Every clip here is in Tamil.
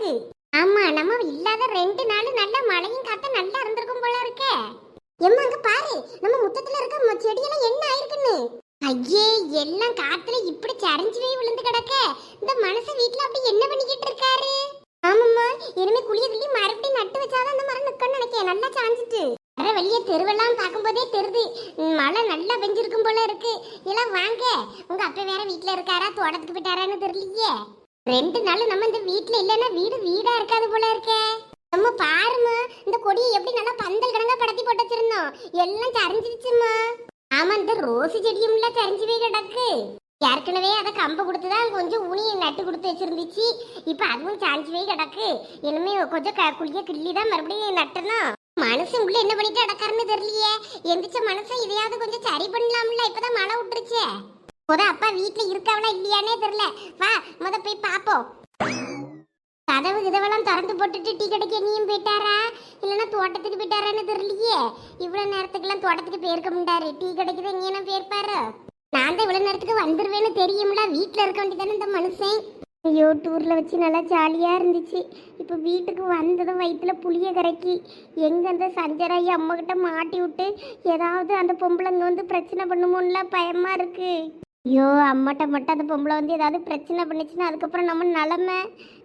இருக்கு. ஆமா நம்ம இல்லாத ரெண்டு நாள் நல்ல மழையும் காத்த நல்லா இருந்திருக்கும் போல இருக்கே. எம்மா அங்க பாரு நம்ம முத்தத்துல இருக்க செடி செடியெல்லாம் என்ன ஆயிருக்குன்னு. ஐயே எல்லாம் காத்துல இப்படி சரிஞ்சு போய் விழுந்து கிடக்க. இந்த மனுஷன் வீட்டுல அப்படி என்ன பண்ணிக்கிட்டு இருக்காரு? ஆமாம்மா இனிமே குளிய கிள்ளி மறுபடியும் நட்டு வச்சாதான் அந்த மரம் நிக்கணும்னு நினைக்கிறேன் நல்லா சாஞ்சிட்டு. வர வெளியே தெருவெல்லாம் பார்க்கும்போதே தெரியுது மழை நல்லா பெஞ்சிருக்கும் போல இருக்கு. எல்லாம் வாங்க. உங்க அப்பா வேற வீட்டுல இருக்காரா? தோட்டத்துக்கு போயிட்டாரான்னு தெரியலையே. ரெண்டு நாள் நம்ம இந்த வீட்ல இல்லைன்னா வீடு வீடா இருக்காது போல இருக்கே. நம்ம பாருமா இந்த கொடியை எப்படி நல்லா பந்தல் கிடங்கா படத்தி போட்டு வச்சிருந்தோம். எல்லாம் சரிஞ்சிருச்சுமா ஆமா இந்த ரோஸ் செடியும் இல்ல சரிஞ்சு போய் கிடக்கு. ஏற்கனவே அதை கம்பை கொடுத்துதான் கொஞ்சம் ஊனியை நட்டு கொடுத்து வச்சிருந்துச்சு. இப்ப அதுவும் சாஞ்சு போய் கிடக்கு. இனிமே கொஞ்சம் க- குளிய கிள்ளி தான் மறுபடியும் நட்டணும். மனசு உள்ள என்ன பண்ணிட்டு நடக்காருன்னு தெரியலையே. எந்திரிச்ச மனசை இதையாவது கொஞ்சம் சரி பண்ணலாம்ல. இப்பதான் மழை விட்டுருச்சே. முத அப்பா வீட்ல இருக்காவளா இல்லையானே தெரியல. வா முத போய் பாப்போம். கதவு கிதவெல்லாம் திறந்து போட்டுட்டு டீ கடைக்கு எங்கேயும் போயிட்டாரா? இல்லைன்னா தோட்டத்துக்கு போயிட்டாரான்னு தெரியலையே. இவ்வளோ நேரத்துக்குலாம் தோட்டத்துக்கு போயிருக்க முடியாரு டீ கடைக்கு தான் எங்கேயும் போயிருப்பாரு. நான் தான் இவ்வளோ நேரத்துக்கு வந்துருவேன்னு தெரியும்ல. வீட்டில் இருக்க வேண்டியதானே இந்த மனுஷன். ஐயோ டூரில் வச்சு நல்லா ஜாலியாக இருந்துச்சு. இப்போ வீட்டுக்கு வந்ததும் வயிற்றுல புளிய கரைக்கி எங்கே அந்த சஞ்சராயி அம்மா கிட்ட மாட்டி விட்டு ஏதாவது அந்த பொம்பளைங்க வந்து பிரச்சனை பண்ணுமோன்ல பயமாக இருக்கு. ஐயோ அம்மாட்ட மட்டும் அந்த பொம்பளை வந்து ஏதாவது பிரச்சனை பண்ணுச்சுன்னா அதுக்கப்புறம் நம்ம நிலமை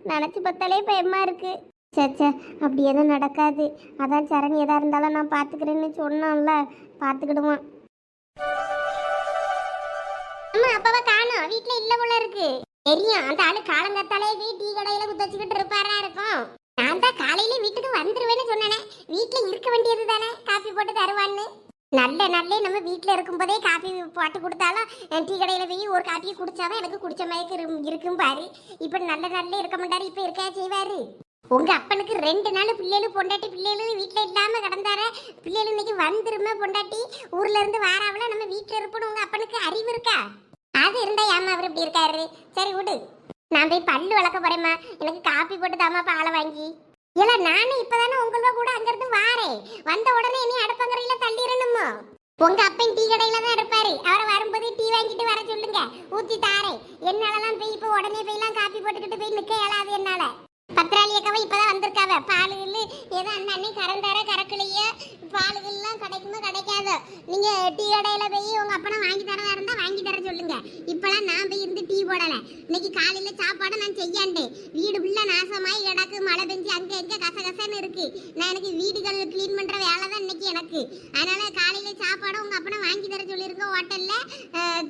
நினச்சி பார்த்தாலே பயமா இருக்கு. சே அப்படி எதுவும் நடக்காது. அதான் சரண் எதா இருந்தாலும் நான் பார்த்துக்கிறேன்னு சொன்னான்ல பார்த்துக்கிடுவான் அம்மா அப்பாவை காணும். வீட்டில் இல்லை போல இருக்கு. தெரியும் அந்த ஆளு காலங்கத்தாலே போய் டீ கடையில் குத்த வச்சுக்கிட்டு இருப்பாரா இருக்கும். நான் தான் காலையில வீட்டுக்கு வந்துருவேன்னு சொன்னேனே. வீட்டில் இருக்க வேண்டியது தானே காப்பி போட்டு தருவான்னு. நல்ல நல்ல நம்ம வீட்டில் இருக்கும்போதே காஃபி போட்டு கொடுத்தாலும் டீ கடையில போய் ஒரு காஃபியை குடிச்சாதான் எனக்கு குடிச்ச மாதிரி இருக்கும் பாரு. இப்ப நல்ல நல்ல இருக்க மாட்டாரு இப்ப இருக்கா செய்வாரு? உங்க அப்பனுக்கு ரெண்டு நாள் பிள்ளைகளும் பொண்டாட்டி பிள்ளைகளும் வீட்டில் இல்லாம கடந்தார பிள்ளைகள் இன்னைக்கு வந்துருமே பொண்டாட்டி? ஊர்ல இருந்து நம்ம வீட்டில் இருப்போம் உங்க அப்பனுக்கு அறிவு இருக்கா? அது இருந்தால் ஏமா அவர் இப்படி இருக்காரு? சரி விடு. நான் போய் பல்லு வளர்க்க போறேம்மா. எனக்கு காப்பி போட்டு தாமா பாலை வாங்கி. இல்ல நானும் இப்பதானே உங்களோட கூட அங்கிருந்து வாரேன். வந்த உடனே இனி அடுப்ப உங்க அப்பன் டீ கடையில தான் இருப்பாரு. அவரை வரும்போது டீ வாங்கிட்டு வர சொல்லுங்க. ஊத்தி தாரேன் என்னாலலாம் போய் இப்போ உடனே போய்லாம் காப்பி போட்டுக்கிட்டு போய் நிக்க இயலாது என்னால பத்திராளி அக்காவை இப்பதான் வந்திருக்காவ பாலுகள் ஏதோ அந்த அன்னை கறந்தார கறக்கலையே பாலுகள்லாம் கிடைக்குமோ கிடைக்காதோ நீங்க டீ கடையில போய் உங்க அப்பனை வாங்கி தரதா இருந்தா வாங்கி தர சொல்லுங்க இப்பெல்லாம் நான் போய் இருந்து டீ போடல இன்னைக்கு காலையில சாப்பாடு நான் செய்யாண்டேன் வீடு ஃபுல்லா நாசமாயி கிடக்கு மழை பெஞ்சு அங்க எங்க கச கசன்னு இருக்கு நான் எனக்கு வீடுகள் க்ளீன் பண்ற வேலை தான் இன்னைக்கு எனக்கு அதனால காலையில சாப்பாடு உங்க அப்பனை வாங்கி தர சொல்லியிருக்கோம் ஹோட்டல்ல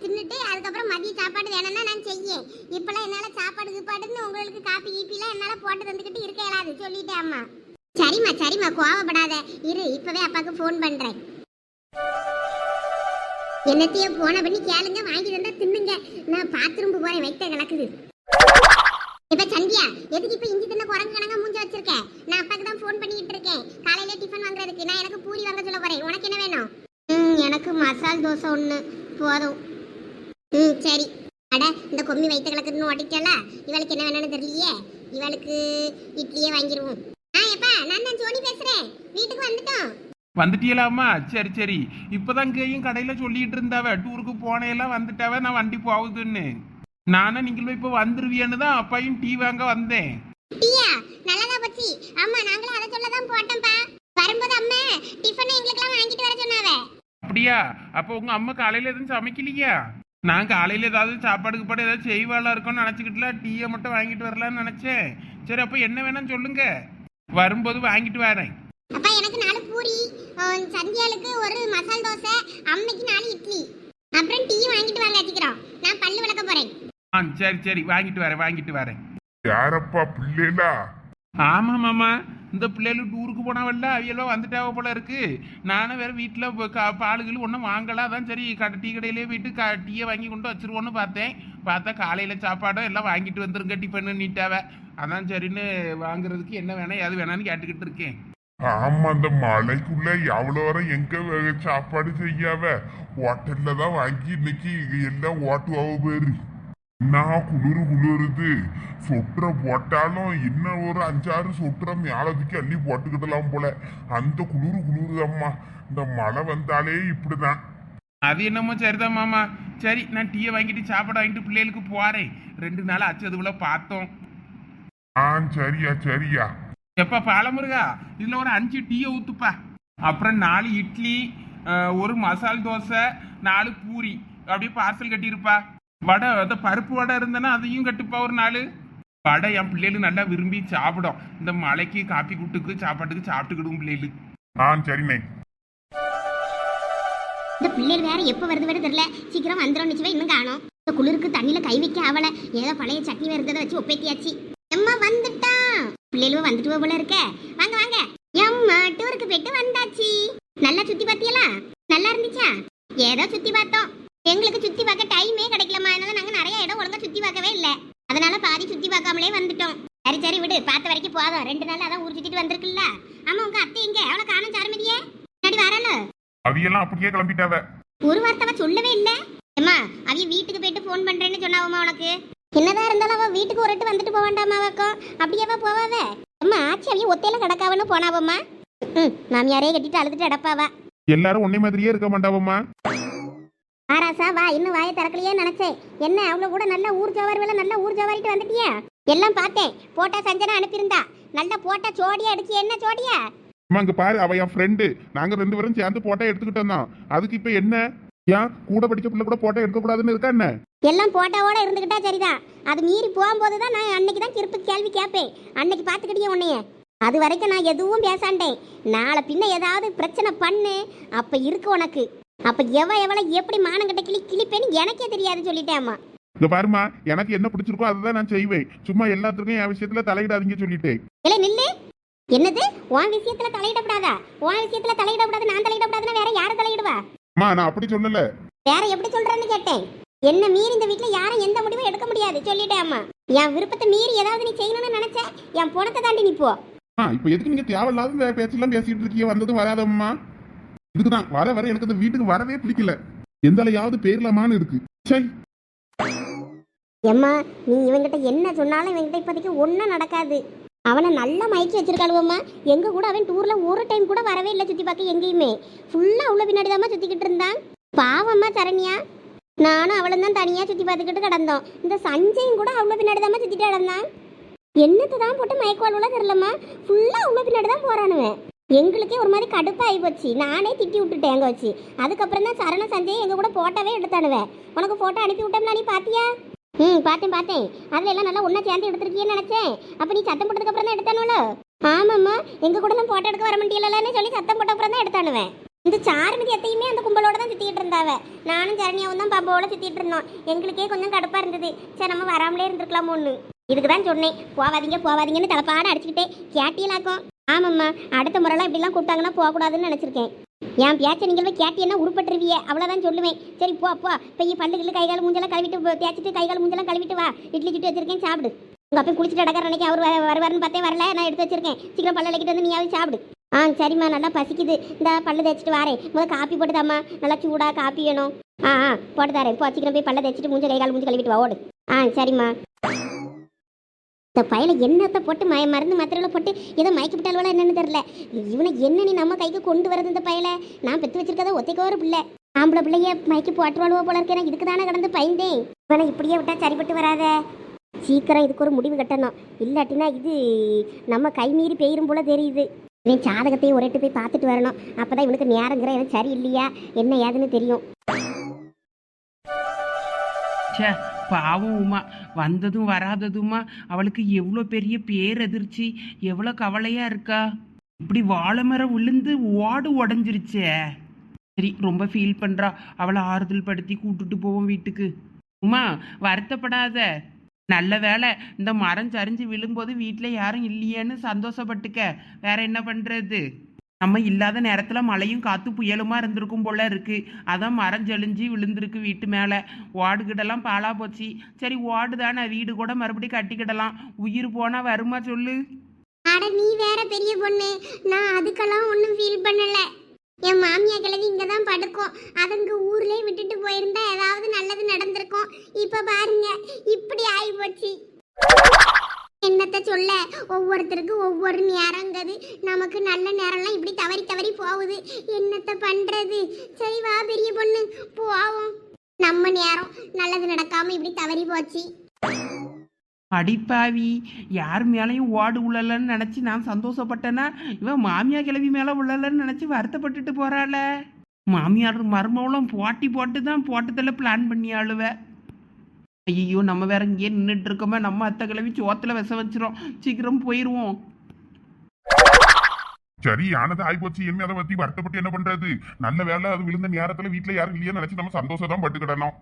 தின்னுட்டு அதுக்கப்புறம் மதிய சாப்பாடு வேணும்னா நான் செய்யேன். இப்பெல்லாம் என்னால சாப்பாடு கீப்பாடுன்னு உங்களுக்கு காப்பி கீப்பிலாம் என்னால போட்டு தந்துக்கிட்டு இருக்க இயலாது. சொல்லிட்டேன் அம்மா. சரிம்மா சரிம்மா கோவப்படாத. இரு இப்பவே அப்பாவுக்கு ஃபோன் பண்றேன். என்னத்தையோ போன பண்ணி கேளுங்க வாங்கி தந்தா தின்னுங்க. நான் பாத்ரூம் போறேன் வைத்த கிடக்குது. இப்ப சந்தியா எதுக்கு இப்ப இஞ்சி தின்ன குரங்கு கணங்க மூஞ்சி வச்சிருக்க? நான் அப்பாக்கு தான் ஃபோன் பண்ணிட்டு இருக்கேன். காலையில டிஃபன் வாங்குறதுக்கு. நான் எனக்கு பூரி வாங்க சொல்ல போறேன். உனக்கு என்ன வேணும்? ம் எனக்கு மசால் தோசை ஒண்ணு. போதும். ம் சரி. அட இந்த கொம்மி வைத்த கிடக்குன்னு ஓட்டிட்டால இவளுக்கு என்ன வேணும்னு தெரியலையே? இவளுக்கு இட்லியே வாங்கிடுவோம் ஆ எப்பா நான் தான் ஜோனி பேசுறேன். வீட்டுக்கு வந்துட்டோம். வந்துட்டியலாமா சரி சரி. இப்போதான் இங்கேயும் கடையில் சொல்லிட்டு இருந்தாவ. டூருக்கு போனையெல்லாம் வந்துட்டாவ. நான் வண்டி போகுதுன்னு. நானும் நீங்களும் இப்போ வந்துருவியன்னு தான் அப்பாயும் டீ வாங்க வந்தேன். டீயா? நல்லதா போச்சு. ஆமா நாங்களும் அதை சொல்ல தான் போட்டோம்ப்பா. வரும்போது அம்மா டிஃபன் எங்களுக்கெல்லாம் வாங்கிட்டு வர சொன்னாவ. அப்படியா? அப்போ உங்க அம்மா காலையில எதுவும் சமைக்கலையா? நான் காலையில ஏதாவது சாப்பாடுக்கு பாடு ஏதாவது செய்வாளா இருக்கும்னு நினச்சிக்கிட்டுல டீயை மட்டும் வாங்கிட்டு வரலான்னு நினைச்சேன். சரி அப்போ என்ன வேணும்னு சொல்லுங்க. வரும்போது வாங்கிட்டு வரேன். அப்பா எனக்கு நாலு பூரி சந்தியாளுக்கு ஒரு மசால் தோசை அம்மைக்கு நாலு இட்லி. அப்புறம் டீ வாங்கிட்டு வாங்க வச்சுக்கிறோம். நான் பல்லு விளக்க போறேன். ஆ சரி சரி. வாங்கிட்டு வரேன் வாங்கிட்டு வரேன். யாரப்பா பிள்ளைகளா ஆமா மாமா. இந்த பிள்ளைகள் டூருக்கு போனவல்ல? அவையெல்லாம் வந்துட்டாவ போல இருக்கு. நானும் வேற வீட்டில் பாலுகள் ஒன்றும் வாங்கல. அதான் சரி கடை டீ கடையிலே போயிட்டு க டீயை வாங்கி கொண்டு வச்சிருவோன்னு பார்த்தேன். பார்த்தா காலையில் சாப்பாடும் எல்லாம் வாங்கிட்டு வந்துருங்க டிஃபன் நீட்டாவ. அதான் சரின்னு வாங்குறதுக்கு என்ன வேணும் எது வேணாம்னு கேட்டுக்கிட்டு இருக்கேன். ஆமா அந்த மலைக்குள்ள எவ்வளோ வரம் எங்க சாப்பாடு செய்யாவ? ஹோட்டல்ல தான் வாங்கி இன்னைக்கு எல்லாம் ஓட்டுவாவ பேரு. நான் குளிரு குளிருது. சொட்டுற போட்டாலும் இன்னும் ஒரு அஞ்சாறு சொட்டுற மேலதுக்கு அள்ளி போட்டுக்கிடலாம் போல. அந்த குளிரு குளிருதம்மா. இந்த மழை வந்தாலே இப்படிதான் அது என்னமோ சரிதான் மாமா. சரி நான் டீயை வாங்கிட்டு சாப்பாடு வாங்கிட்டு பிள்ளைகளுக்கு போறேன். ரெண்டு நாள் அதுக்குள்ள பார்த்தோம். ஆ சரியா சரியா. எப்பா பாலமுருகா? இதுல ஒரு அஞ்சு டீயை ஊத்துப்பா. அப்புறம் நாலு இட்லி ஒரு மசால் தோசை நாலு பூரி. அப்படியே பார்சல் கட்டியிருப்பா. வடை அந்த பருப்பு வடை இருந்தனா அதையும் கட்டுப்பா ஒரு நாலு வடை என் பிள்ளைகள் நல்லா விரும்பி சாப்பிடும். இந்த மலைக்கு காப்பி கூட்டுக்கு சாப்பாட்டுக்கு சாப்பிட்டுக்கிடும் பிள்ளைகள். ஆ சரிண்ணே. இந்த பிள்ளைகள் வேற எப்போ வருது வர தெரியல. சீக்கிரம் வந்துடும் நிச்சயமா இன்னும் காணும். இந்த குளிருக்கு தண்ணியில கை வைக்க அவளை ஏதோ பழைய சட்னி இருந்ததை வச்சு ஒப்பேத்தியாச்சு. எம்மா வந்துட்டான். பிள்ளைகளும் வந்துட்டு போல இருக்க. வாங்க வாங்க. எம்மா டூருக்கு போயிட்டு வந்தாச்சு. நல்லா சுத்தி பார்த்தியலா? நல்லா இருந்துச்சா? ஏதோ சுத்தி பார்த்தோம் எங்களுக்கு சுத்தி பார்க்க டைமே கிடைக்கலமா அதனால நாங்க நிறைய இடம் ஒழுங்கா சுத்தி பார்க்கவே இல்ல அதனால பாதி சுத்தி பார்க்காமலே வந்துட்டோம் சரி சரி விடு பார்த்த வரைக்கும் போதும் ரெண்டு நாள் அதான் ஊர் சுத்திட்டு வந்திருக்குல்ல ஆமா உங்க அத்தை எங்க அவளை காணும் சாருமதியே முன்னாடி வரல அவையெல்லாம் அப்படியே கிளம்பிட்டாவ. ஒரு வார்த்தை சொல்லவே இல்ல? அம்மா அவிய வீட்டுக்கு போயிட்டு ஃபோன் பண்றேன்னு சொன்னாவம்மா உனக்கு? என்னதான் இருந்தாலும் அவ வீட்டுக்கு ஒரு வாட்டி வந்துட்டு போக வேண்டாமா அவக்கும் அப்படியேவா போவாவ? அம்மா ஆச்சி அவிய ஒத்தையில கிடக்காவன்னு போனாவம்மா? ம் மாமியாரே கட்டிட்டு அழுதுட்டு அடப்பாவா எல்லாரும் ஒன்னே மாதிரியே இருக்க மாட்டாவம்மா. ஆராசா வா. இன்னும் வாயை திறக்கலையே நினைச்சேன். என்ன அவ்வளவு கூட நல்ல ஊர் ஜவாரி வேலை நல்ல ஊர் ஜவாரிட்டு வந்துட்டியா? எல்லாம் பார்த்தேன். போட்டா சஞ்சனா அனுப்பியிருந்தா. நல்லா போட்டா ஜோடியா அடிச்சு என்ன ஜோடியா? அம்மா இங்க பாரு அவ என் ஃப்ரெண்டு நாங்க ரெண்டு பேரும் சேர்ந்து போட்டோ எடுத்துக்கிட்டோம் தான் அதுக்கு இப்ப என்ன? ஏன்? கூட படிச்ச பிள்ளை கூட போட்டோ எடுக்க கூடாதுன்னு இருக்கா என்ன? எல்லாம் போட்டாவோட இருந்துகிட்டா சரிதான். அது மீறி போகும்போது தான் நான் அன்னைக்கு தான் திருப்பி கேள்வி கேட்பேன். அன்னைக்கு பார்த்துக்கிட்டே உன்னைய. அது வரைக்கும் நான் எதுவும் பேசாண்டேன். நாளை பின்ன ஏதாவது பிரச்சனை பண்ணு. அப்ப இருக்கு உனக்கு. அப்ப எவ எவளை எப்படி மானங்கிட்ட கிளி கிளிப்பேன்னு எனக்கே தெரியாது சொல்லிட்டேன் அம்மா இங்க பாருமா எனக்கு என்ன பிடிச்சிருக்கோ அதுதான் நான் செய்வேன். சும்மா எல்லாத்துக்கும் என் விஷயத்துல தலையிடாதீங்க சொல்லிட்டேன். இல்லை நில்லு. என்னது? உன் விஷயத்துல தலையிடக்கூடாதா உன் விஷயத்துல தலையிடக்கூடாது நான் தலையிடக்கூடாதுன்னா வேற யாரு தலையிடுவா? அம்மா நான் அப்படி சொல்லல. வேற எப்படி சொல்றேன்னு கேட்டேன். என்ன மீறி இந்த வீட்ல யாரும் எந்த முடிவும் எடுக்க முடியாது. சொல்லிட்டேன் அம்மா. என் விருப்பத்தை மீறி ஏதாவது நீ செய்யணும்னு நினைச்ச? என் பணத்தை தாண்டி நீ போ. ஆ இப்போ எதுக்கு நீங்க தேவையில்லாத பேச்செல்லாம் பேசிட்டு இருக்கீங்க? வந்ததும் வராதம்மா. இதுக்குதான். வர வர எனக்கு இந்த வீட்டுக்கு வரவே பிடிக்கல. எந்த அலையாவது பேர்லாமான்னு இருக்கு. சரி எம்மா நீ இவங்கிட்ட என்ன சொன்னாலும் இவங்கிட்ட இப்போதைக்கு ஒன்றும் நடக்காது. அவனை நல்லா மயக்கி வச்சிருக்காளுவம்மா. எங்கள் கூட அவன் டூரில் ஒரு டைம் கூட வரவே இல்லை சுற்றி பார்க்க எங்கேயுமே. ஃபுல்லாக அவ்வளோ பின்னாடி தான் சுற்றிக்கிட்டு இருந்தான். பாவம்மா சரண்யா. நானும் அவளும் தான் தனியாக சுற்றி பார்த்துக்கிட்டு கிடந்தோம். இந்த சஞ்சயும் கூட அவ்வளோ பின்னாடி தான் சுற்றிட்டு கிடந்தான். என்னத்தை தான் போட்டு மயக்கவாளுவல தெரிலம்மா ஃபுல்லாக அவ்வளோ பின்னாடி தான் போகிறானுவேன் எங்களுக்கே ஒரு மாதிரி கடுப்பாகி போச்சு. நானே திட்டி விட்டுட்டேன் அங்கே வச்சு. அதுக்கப்புறம் தான் சரண சஞ்சய் எங்கள் கூட ஃபோட்டோவே எடுத்தானுவேன் உனக்கு ஃபோட்டோ அனுப்பி விட்டோம்னா நீ பார்த்தியா ம் பார்த்தேன் பார்த்தேன். அதில் எல்லாம் நல்லா ஒன்றா சேர்ந்து எடுத்திருக்கியேன்னு நினச்சேன். அப்போ நீ சத்தம் போட்டதுக்கப்புறம் தான் எடுத்தானுவல ஆமாம்மா எங்கள் கூட ஃபோட்டோ போட்டோ எடுக்க வர முடியலன்னு சொல்லி சத்தம் போட்ட அப்புறம் தான் எடுத்தானுவேன். இந்த சாருமதி எத்தையுமே அந்த கும்பலோட தான் சுற்றிட்டு இருந்தாவ. நானும் சரணியாவும் தான் பாப்பாவோட சுற்றிட்டு இருந்தோம். எங்களுக்கே கொஞ்சம் கடுப்பாக இருந்தது. சரி நம்ம வராமலே இருந்திருக்கலாம் ஒன்று இதுக்கு தான் சொன்னேன். போவாதீங்க போவாதீங்கன்னு தலைப்பாட அடிச்சுக்கிட்டே கேட்டியலாக்கும். ஆமாம்மா அடுத்த முறைலாம் இப்படிலாம் கூப்பிட்டாங்கன்னா போகக்கூடாதுன்னு நினச்சிருக்கேன். என் பேச்சை நீங்கள் போய் கேட்டியன்னா உருப்பட்டுருவிய அவ்வளோதான் சொல்லுவேன். சரி போ அப்பா இப்போ பல்லு கில்லு கை கால் மூஞ்செல்லாம் கழுவிட்டு தேய்ச்சிட்டு கை கால் மூஞ்செல்லாம் கழுவிட்டு வா. இட்லி சுட்டு வச்சிருக்கேன் சாப்பிடு. உங்க அப்பா குளிச்சுட்டு அடக்கிற அன்னைக்கு அவர் வர- வருவாருன்னு பார்த்தே வரல. நான் எடுத்து வச்சிருக்கேன். சீக்கிரம் பல்ல விளக்கிட்டு வந்து நீயாவது சாப்பிடு. ஆ சரிம்மா. நல்லா பசிக்குது. இந்த பல்லு தேய்ச்சிட்டு வரேன். முதல்ல காப்பி போட்டுதாம்மா நல்லா சூடாக காப்பி வேணும். ஆ ஆ போட்டு தரேன். போ சீக்கிரம் போய் பல்ல தேய்ச்சிட்டு மூஞ்ச கை கால் மூஞ்சி கழுவிட்டு வா. ஓடு. ஆ சரிம்மா. இந்த பயல என்னத்தை போட்டு மய மருந்து மாத்திரையில் போட்டு ஏதோ மயக்கி விட்டாலும் என்னன்னு தெரியல. இவனை என்ன நீ நம்ம கைக்கு கொண்டு வரது இந்த பயல? நான் பெற்று வச்சிருக்கத ஒத்தைக்கோ ஒரு பிள்ளை. ஆம்பளை பிள்ளைய மயக்கி போட்டுவாளுவோ போல இருக்கேன் இதுக்கு தானே கடந்து பயந்தேன். இவனை இப்படியே விட்டா சரிப்பட்டு வராத. சீக்கிரம் இதுக்கு ஒரு முடிவு கட்டணும். இல்லாட்டினா இது நம்ம கை மீறி பெயரும் போல தெரியுது. இவன் ஜாதகத்தையும் ஒரேட்டு போய் பார்த்துட்டு வரணும். அப்போதான் இவனுக்கு நேரங்கிற எனக்கு சரி இல்லையா என்ன ஏதுன்னு தெரியும். பாவம் உமா வந்ததும் வராததுமா அவளுக்கு எவ்வளோ பெரிய பேரதிர்ச்சி எவ்வளோ கவலையாக இருக்கா? இப்படி வாழை மரம் விழுந்து ஓடு உடஞ்சிருச்சே. சரி ரொம்ப ஃபீல் பண்ணுறா அவளை ஆறுதல் படுத்தி கூட்டுட்டு போவோம் வீட்டுக்கு. உமா வருத்தப்படாத. நல்ல வேலை இந்த மரம் சரிஞ்சு விழும்போது வீட்டில் யாரும் இல்லையேன்னு சந்தோஷப்பட்டுக்க. வேற என்ன பண்ணுறது நம்ம இல்லாத நேரத்தில் மழையும் காற்று புயலுமா இருந்திருக்கும் போல இருக்கு. அதான் மரம் ஜெலிஞ்சு விழுந்திருக்கு வீட்டு மேலே. ஓடுகிடலாம் பாலா போச்சு. சரி ஓடு தானே வீடு கூட மறுபடியும் கட்டிக்கிடலாம். உயிர் போனால் வருமா சொல்லு? அட நீ வேற பெரிய பொண்ணு. நான் அதுக்கெல்லாம் ஒன்றும் ஃபீல் பண்ணல. என் மாமியா கிழவி இங்கே தான் படுக்கும் அதுங்க ஊர்லயே விட்டுட்டு போயிருந்தா ஏதாவது நல்லது நடந்திருக்கும். இப்போ பாருங்க இப்படி ஆகி போச்சு என்னத்த சொல்ல? ஒவ்வொருத்தருக்கும் ஒவ்வொரு நேரங்கிறது நமக்கு நல்ல நேரம்லாம் இப்படி தவறி தவறி போகுது. என்னத்த பண்றது? சரி வா பெரிய பொண்ணு. போவோம். நம்ம நேரம் நல்லது நடக்காம இப்படி தவறி போச்சு. அடிப்பாவி. யார் மேலேயும் ஓடு உள்ளலன்னு நினச்சி நான் சந்தோஷப்பட்டேன்னா இவன் மாமியா கிளவி மேலே உள்ளலன்னு நினச்சி வருத்தப்பட்டுட்டு போகிறாள மாமியார் மருமவளும் போட்டி போட்டு தான் போட்டதில் பிளான் பண்ணி ஆளுவேன் ஐயோ நம்ம வேற இங்கேயே நின்றுட்டு இருக்கோமே நம்ம அத்தை கிளவி சோத்துல விச வச்சிரும். சீக்கிரம் போயிடுவோம் சரி ஆனது ஆயிப்போச்சு. என்ன அதை பத்தி வருத்தப்பட்டு என்ன பண்றது? நல்ல வேலை அது விழுந்த நேரத்துல வீட்டுல யாரும் இல்லையா நினைச்சு நம்ம சந்தோஷம் தான் பட்டுக்கிடணும்.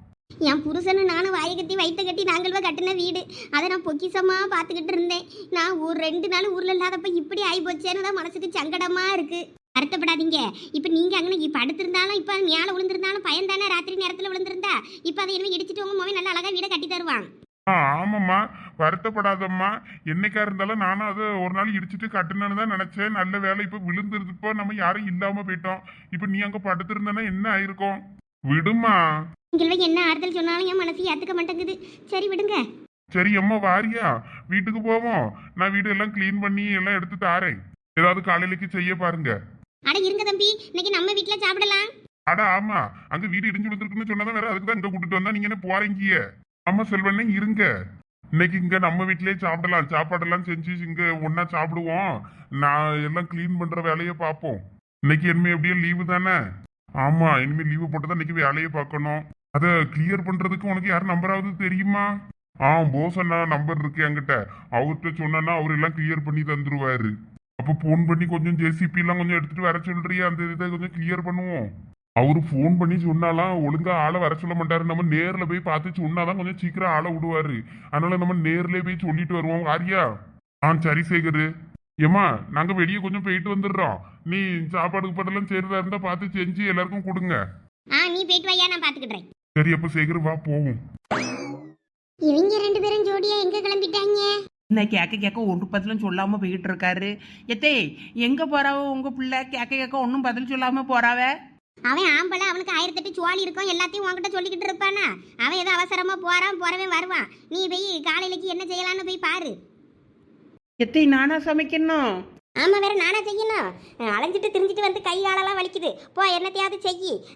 என் புருஷனும் நானும் வாயை கட்டி வயிற்று கட்டி நாங்கள் கட்டின வீடு. அதை நான் பொக்கிசமா பார்த்துக்கிட்டு இருந்தேன். நான் ஒரு ரெண்டு நாள் ஊர்ல இல்லாதப்ப இப்படி ஆகி போச்சேன்னு தான் மனசுக்கு சங்கடமா இருக்கு. வருத்தப்படாதீங்க. இப்போ நீங்க அங்கே படுத்திருந்தாலும் இப்போ மேலே விழுந்திருந்தாலும் பையன் தானே ராத்திரி நேரத்தில் விழுந்திருந்தா இப்போ அதை என்ன இடிச்சிட்டு உங்க மோவே நல்லா அழகா வீடை கட்டி தருவான். ஆ, ஆமாம்மா. வருத்தப்படாதம்மா. என்னைக்கா இருந்தாலும் நானும் அதை ஒரு நாள் இடிச்சிட்டு கட்டணும்னு தான் நினைச்சேன். நல்ல வேலை இப்ப விழுந்துருப்போ நம்ம யாரும் இல்லாம போயிட்டோம். இப்ப நீ அங்க படுத்திருந்தனா என்ன ஆயிருக்கும்? விடுமா நீங்கள் என்ன ஆறுதல் சொன்னாலும் என் மனசு ஏற்றுக்க மாட்டேங்குது. சரி விடுங்க. சரி அம்மா வாரியா. வீட்டுக்கு போவோம். நான் வீடு எல்லாம் க்ளீன் பண்ணி எல்லாம் எடுத்து தாரேன். ஏதாவது காலையிலக்கு செய்ய பாருங்க. அட இருங்க தம்பி இன்னைக்கு நம்ம வீட்ல சாப்பிடலாம். அட ஆமா. அங்க வீடு இடிஞ்சு விழுந்திருக்குன்னு சொன்னதான் வேற அதுக்கு தான் இங்க கூட்டிட்டு வந்தா. நீங்க என்ன போறீங்க? ஆமா செல்வண்ணே இருங்க. இன்னைக்கு இங்க நம்ம வீட்லயே சாப்பிடலாம். சாப்பாடெல்லாம் செஞ்சு இங்க ஒன்னா சாப்பிடுவோம். நான் எல்லாம் க்ளீன் பண்ற வேலையை பார்ப்போம். இன்னைக்கு இனிமே எப்படியும் லீவு தானே? ஆமா இனிமே லீவு போட்டு தான் இன்னைக்கு வேலையை பார்க்கணும். அதை கிளியர் பண்றதுக்கு உனக்கு யார் நம்பராவது தெரியுமா? ஆ போஸ் அண்ணா நம்பர் இருக்கு என்கிட்ட. அவர்கிட்ட சொன்னா அவர் எல்லாம் கிளியர் பண்ணி தந்துருவாரு. அப்போ ஃபோன் பண்ணி கொஞ்சம் ஜேசிபி எல்லாம் கொஞ்சம் எடுத்துட்டு வர சொல்றியா அந்த இதை கொஞ்சம் கிளியர் பண்ணுவோம். அவரு ஃபோன் பண்ணி சொன்னாலாம் ஒழுங்கா ஆளை வர சொல்ல மாட்டாரு. நம்ம நேர்ல போய் பார்த்து சொன்னாதான் கொஞ்சம் சீக்கிரம் ஆளை விடுவாரு. அதனால நம்ம நேர்ல போய் சொல்லிட்டு வருவோம். ஆரியா? ஆ சரி சேகரு. ஏம்மா நாங்க வெளியே கொஞ்சம் போயிட்டு வந்துடுறோம். நீ சாப்பாடுக்கு பதிலாம் செய்யறதா இருந்தா பார்த்து செஞ்சு எல்லாருக்கும் கொடுங்க. ஆ நீ போயிட்டு வாயா நான் பார்த்துக்கிடுறேன் சரி அப்ப சேகர் வா போவோம். இவங்க ரெண்டு பேரும் ஜோடியா எங்க கிளம்பிட்டாங்க? என்ன கேட்க கேட்க ஒன்று பதிலும் சொல்லாமல் போயிட்டு இருக்காரு எத்தே எங்கே போறாவோ உங்கள் பிள்ளை? கேட்க கேட்க ஒன்றும் பதில் சொல்லாமல் போறாவ? அவன் ஆம்பளை அவனுக்கு ஆயிரத்தெட்டு சுவாலி இருக்கும் எல்லாத்தையும் உன்கிட்ட சொல்லிக்கிட்டு இருப்பானா? அவன் ஏதோ அவசரமா போறான் போறவன் வருவான். நீ போய் காலையிலக்கு என்ன செய்யலாம்னு போய் பாரு. எத்தை நானா சமைக்கணும்? ஆமா வேற நானா செய்யணும். அலைஞ்சிட்டு திரிஞ்சிட்டு வந்து கை காலெல்லாம் வலிக்குது. போ என்னத்தையாவது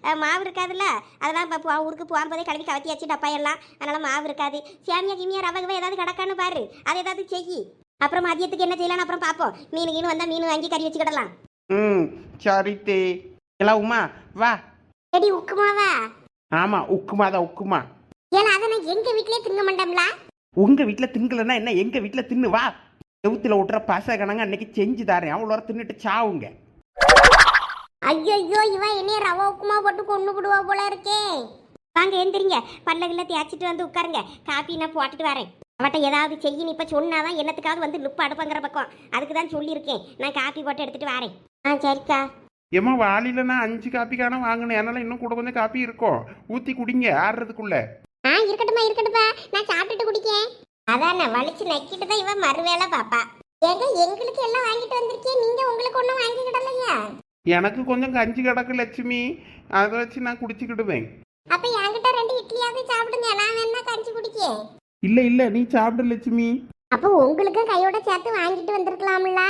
அஹ் மாவு இருக்காதுல்ல? அதெல்லாம் இப்போ ஊருக்கு போகும்போதே கழுவி கவத்தியாச்சு டப்பா எல்லாம். அதனால மாவு இருக்காது. சேமியா கிமியா ரவை கிவை ஏதாவது கிடக்கான்னு பாரு. அதை ஏதாவது செய்யி. அப்புறம் மதியத்துக்கு என்ன செய்யலாம்னு அப்புறம் பார்ப்போம் மீன் கீனு வந்தா மீன் வாங்கி கறி வச்சுக்கிடலாம் ம் சரி தே எல்லாம் உமா வா. செடி உக்குமாவா ஆமாம் உக்குமா தான் உக்குமா ஏன்னா அதை நான் எங்க வீட்லயே திங்க மாட்டோம்ல? உங்கள் வீட்டில் திங்கலைன்னா என்ன? எங்கள் வீட்டில் தின்னு வா. செவுத்தில் விட்ற பச கணங்க அன்னைக்கு செஞ்சு தரேன். அவ்வளோ தின்னுட்டு சாவுங்க. ஐயோ இவ என்னைய ரவா உப்புமா போட்டு கொண்டு விடுவா போல இருக்கே. வாங்க எந்திரிங்க. பல்லகில்ல தேய்ச்சிட்டு வந்து உட்காருங்க. காப்பி நான் போட்டுட்டு வரேன். அவட்ட ஏதாவது செய்யணும். இப்ப சொன்னாதான் என்னத்துக்காவது வந்து லுப்பு அடுப்பங்கிற பக்கம். அதுக்கு தான் சொல்லியிருக்கேன். நான் காப்பி போட்டு எடுத்துட்டு வரேன். ஆ சரிக்கா. ஏம்மா வாளியில் நான் அஞ்சு காப்பி காண வாங்கினேன். அதனால இன்னும் கூட கொஞ்சம் காப்பி இருக்கும். ஊற்றி குடிங்க ஆடுறதுக்குள்ள ஆ இருக்கட்டுமா இருக்கட்டுப்பா நான் சாப்பிட்டுட்டு குடிக்கேன். அதான் நான் வலிச்சு நக்கிட்டு தான் இவன் மறுவேளை பாப்பா. ஏங்க எங்களுக்கு எல்லாம் வாங்கிட்டு வந்திருக்கேன் நீங்க உங்களுக்கு ஒன்றும் வாங்கிக்கிடலையா எனக்கு கொஞ்சம் கஞ்சி கிடக்கு லட்சுமி. அதை வச்சு நான் குடிச்சுக்கிடுவேன். அப்ப என்கிட்ட ரெண்டு இட்லியாவது சாப்பிடுங்க நான் வேணா கஞ்சி குடிக்கேன் இல்லை இல்லை நீ சாப்பிடு லட்சுமி. அப்போ உங்களுக்கும் கையோட சேர்த்து வாங்கிட்டு வந்திருக்கலாம்ல.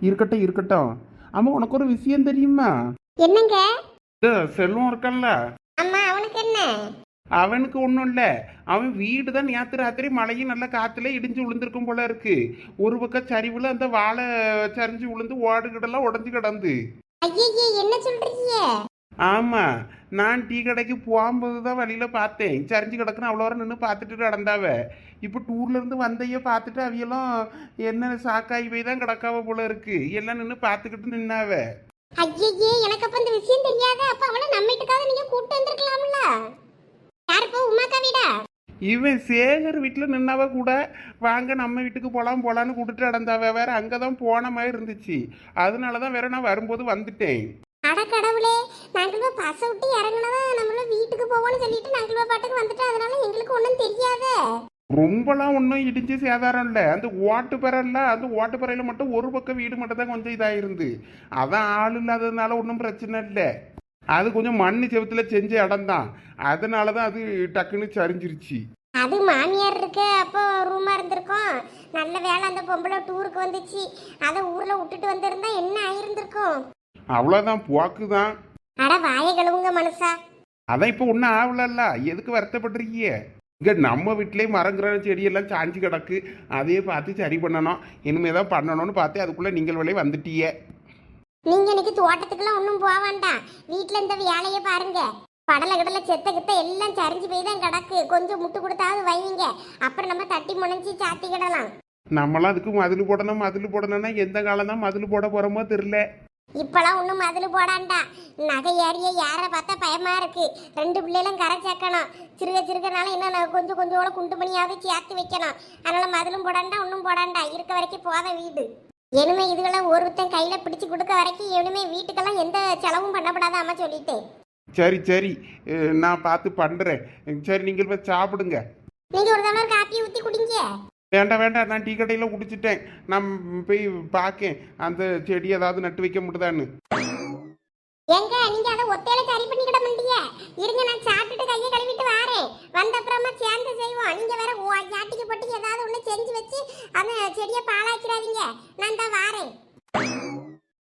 இருக்கட்டும் இருக்கட்டும். ஆமாம் உனக்கு ஒரு விஷயம் தெரியுமா? என்னங்க? இந்த செல்வம் இருக்கான்ல அம்மா அவனுக்கு என்ன? அவனுக்கு ஒன்றும் இல்லை. அவன் வீடு தான் நேற்று ராத்திரி மழையும் நல்ல காற்றுல இடிஞ்சு விழுந்திருக்கும் போல இருக்கு. ஒரு பக்கம் சரிவில் அந்த வாழை சரிஞ்சு விழுந்து ஓடுகிடலாம் உடஞ்சி கிடந்து. என்ன சொல்றீங்க? ஆமாம் நான் டீ கடைக்கு போகும்போது தான் வழியில் பார்த்தேன். சரிஞ்சு கிடக்குன்னு அவ்வளோ வர நின்று பார்த்துட்டு கிடந்தாவ. இப்போ டூர்லேருந்து வந்தைய பார்த்துட்டு அவையெல்லாம் என்ன சாக்காய் போய் தான் கிடக்காவ போல இருக்கு. எல்லாம் நின்று பார்த்துக்கிட்டு நின்னாவ. ஐயே எனக்கு அப்ப இந்த விஷயம் தெரியாத. அப்ப அவளை நம்ம வீட்டுக்காக நீங்க கூட்டு வந்திருக்கலாம்ல? யார் இப்போ உமாக்கா வீடா? இவன் சேகர் வீட்டில் நின்னவ கூட வாங்க நம்ம வீட்டுக்கு போகலாம் போகலான்னு கூட்டிட்டு நடந்தாவ. வேற அங்கே தான் போன மாதிரி இருந்துச்சு. அதனால தான் வேற நான் வரும்போது வந்துட்டேன். அட கடவுளே நாங்கள் பச விட்டு இறங்குனதா? நம்மள வீட்டுக்கு போவோம்னு சொல்லிட்டு நாங்கள் பாட்டுக்கு வந்துட்டோம். அதனால எங்களுக்கு ஒன்றும் தெரியாதே. ரொம்பலாம் ஒன்றும் இடிஞ்சு சேதாரம் இல்லை. அந்த ஓட்டு பெறல அந்த ஓட்டு பெறையில் மட்டும் ஒரு பக்கம் வீடு மட்டும் தான் கொஞ்சம் இதாயிருந்து. அதான் ஆள் இல்லாததுனால ஒன்றும் பிரச்சனை இல்லை. அது கொஞ்சம் மண்ணு செவத்தில் செஞ்ச இடம் தான். அதனால தான் அது டக்குன்னு சரிஞ்சிருச்சு. அது மாமியார் இருக்கு அப்போ ரூமா இருந்திருக்கோம். நல்ல வேலை அந்த பொம்பளை டூருக்கு வந்துச்சு. அதை ஊர்ல விட்டுட்டு வந்திருந்தா என்ன ஆயிருந்திருக்கும்? அவ்வளோதான் போக்கு தான் அட வாய கழுவுங்க மனுஷா. அதான் இப்போ ஒன்றும் ஆகலல்ல. எதுக்கு வருத்தப்படுறீங்க இங்கே நம்ம வீட்டிலே மரங்கிற செடியெல்லாம் சாஞ்சு கிடக்கு. அதையே பார்த்து சரி பண்ணணும். இனிமே தான் பண்ணணும்னு பார்த்து அதுக்குள்ளே நீங்கள் விளைய வந்துட்டியே நீங்க இன்னைக்கு தோட்டத்துக்குலாம் ஒன்றும் போக வேண்டாம். வீட்ல இந்த வேலையை பாருங்க. படலை கடலை செத்த கித்த எல்லாம் சரிஞ்சு போய் தான் கிடக்கு. கொஞ்சம் முட்டு கொடுத்தாவது வைங்க அப்புறம் நம்ம தட்டி முனைஞ்சி சாத்திக்கிடலாம் நம்மளாம் அதுக்கு மதில் போடணும் மதில் போடணும்னா எந்த காலம் தான் மதில் போட போகிறோமோ தெரில இப்பெல்லாம் ஒன்றும் மதில் போடாண்டா. நகை ஏறிய யாரை பார்த்தா பயமா இருக்கு. ரெண்டு பிள்ளைகளும் கரை சேர்க்கணும். சிறுக சிறுகனால இன்னும் கொஞ்சம் கொஞ்சோட குண்டு மணியாவது சேர்த்து வைக்கணும். அதனால மதிலும் போடாண்டா ஒன்றும் போடாண்டா. இருக்க வரைக்கும் போத வீடு. இனிமே இதுகெல்லாம் ஒருத்தன் கையில பிடிச்சு கொடுக்க வரைக்கும் இனிமே வீட்டுக்கெல்லாம் எந்த செலவும் பண்ணப்படாத அம்மா சொல்லிட்டேன் சரி சரி. அஹ் நான் பார்த்து பண்ணுறேன் சரி நீங்கள் போய் சாப்பிடுங்க. நீங்க ஒரு தடவை காப்பி ஊத்தி குடிங்க. வேண்டாம் வேண்டாம். நான் டீ கடையில் குடிச்சிட்டேன். நான் போய் பார்க்கேன். அந்த செடி ஏதாவது நட்டு வைக்க முடியுதான்னு. எங்க நீங்க அதை ஒத்தையில சரி பண்ணிக்கிட முடிய இருங்க நான் சாப்பிட்டுட்டு கையை கழுவிட்டு வாரேன். வந்த அப்புறமா சேர்ந்து செய்வோம். நீங்க வேற ஓ- யாட்டிக்கு போட்டு ஏதாவது ஒண்ணு செஞ்சு வச்சு அந்த செடியை பாலாக்கிறாதீங்க நான் தான் வாரேன்.